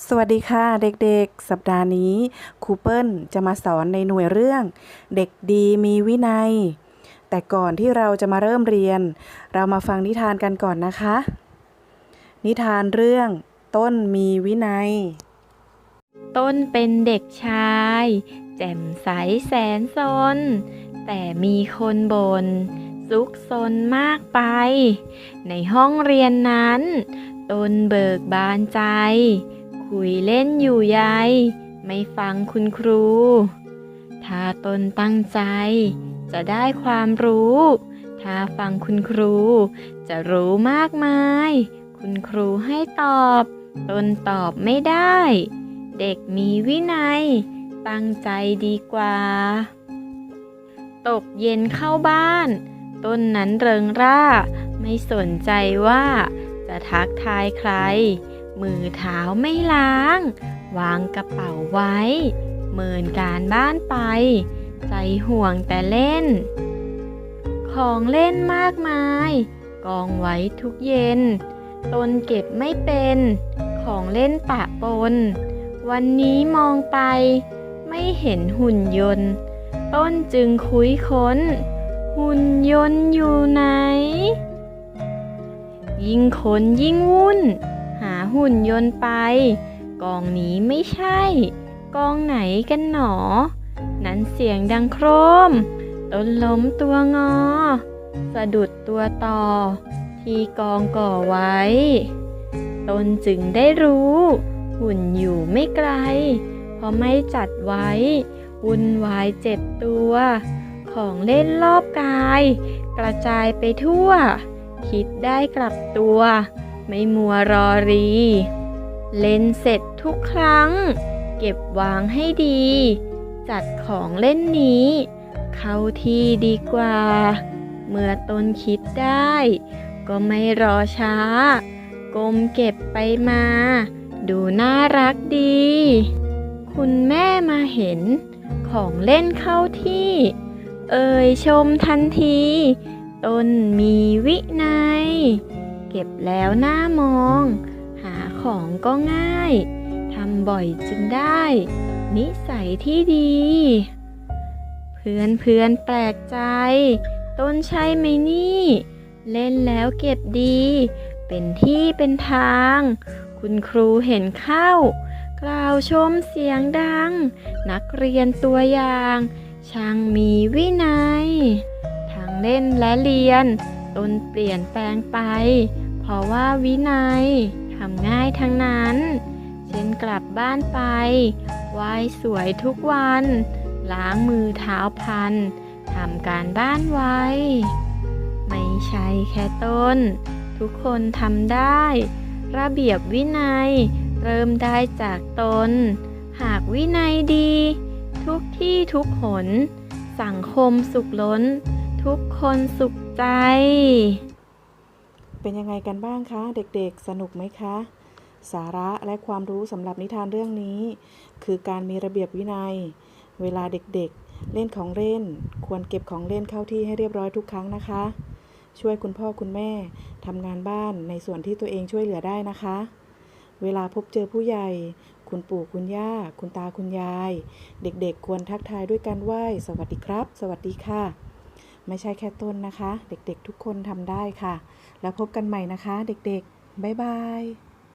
สวัสดีค่ะเด็กๆ สัปดาห์นี้ครูเปิ้ลจะมาสอนในหน่วยเรื่อง เด็กดีมีวินัย แต่ก่อนที่เราจะมาเริ่มเรียน เรามาฟังนิทานกันก่อนนะคะ นิทานเรื่อง ต้นมีวินัย ต้นเป็นเด็กชาย แจ่มใสแสนซน แต่มีคนบนซุกซนมากไป ในห้องเรียนนั้น ต้นเบิกบานใจ คุยเล่นอยู่ใยไม่ฟังคุณครู ถ้าตนตั้งใจ จะได้ความรู้ ถ้าฟังคุณครู จะรู้มากมาย คุณครูให้ตอบ ตนตอบไม่ได้ เด็กมีวินัย ตั้งใจดีกว่า ตกเย็นเข้าบ้าน ต้นนั้นเริงร่า ไม่สนใจว่าจะทักทายใคร มือเท้าไม่ล้าง วางกระเป๋าไว้ เมินการบ้านไป ใจห่วงแต่เล่น ของเล่นมากมาย กองไว้ทุกเย็น ตนเก็บไม่เป็น ของเล่นปะปน วันนี้มองไป ไม่เห็นหุ่นยนต์ ต้นจึงคุยค้น หุ่นยนต์อยู่ไหนยิ่งค้นยิ่งวุ่น หุ่นยนต์ไป กองนี้ไม่ใช่ กองไหนกันหนอ นั้นเสียงดังโครม ต้นล้มตัวงอ สะดุดตัวต่อ ที่กองก่อไว้ ตนจึงได้รู้ หุ่นอยู่ไม่ไกล เพราะไม่จัดไว้ วุ่นวายเจ็บตัว ของเล่นรอบกาย กระจายไปทั่ว คิดได้กลับตัว ไม่มัวรอรี เล่นเสร็จทุกครั้ง เก็บวางให้ดี จัดของเล่นนี้ เข้าที่ดีกว่า เมื่อตนคิดได้ ก็ไม่รอช้า ก้มเก็บไปมา ดูน่ารักดี คุณแม่มาเห็น ของเล่นเข้าที่ เอ่ยชมทันทีต้นมีวินัย เก็บแล้วหน้ามอง หาของก็ง่ายทำบ่อยจึงได้ นิสัยที่ดี เพื่อนเพื่อนแปลกใจ ต้นใช่ไหมนี่ เล่นแล้วเก็บดี เป็นที่เป็นทาง คุณครูเห็นเข้า กล่าวชมเสียงดัง นักเรียนตัวอย่าง ช่างมีวินัย ทั้งเล่นและเรียน ตนเปลี่ยนแปลงไป เพราะว่าวินัยทำง่ายทั้งนั้น เช่นกลับบ้านไปไหว้สวยทุกวัน ล้างมือเท้าพันทำการบ้านไว้ ไม่ใช่แค่ต้น ทุกคนทำได้ ระเบียบวินัย เริ่มได้จากตน หากวินัยดี ทุกที่ทุกหน สังคมสุขล้น ทุกคนสุขใจ เป็นยังไงกันบ้างคะ เด็กๆ สนุกไหมคะ สาระและความรู้สำหรับนิทานเรื่องนี้ คือการมีระเบียบวินัย เวลาเด็กๆ เล่นของเล่น ควรเก็บของเล่นเข้าที่ให้เรียบร้อยทุกครั้งนะคะ ช่วยคุณพ่อคุณแม่ทำงานบ้านในส่วนที่ตัวเองช่วยเหลือได้นะคะ เวลาพบเจอผู้ใหญ่ คุณปู่คุณย่า คุณตาคุณยาย เด็กๆ ควรทักทายด้วยการไหว้ สวัสดีครับ สวัสดีค่ะ ไม่ใช่แค่ต้นนะคะ เด็กๆทุกคนทำได้ค่ะ แล้วพบกันใหม่นะคะ เด็กๆ บ๊ายบาย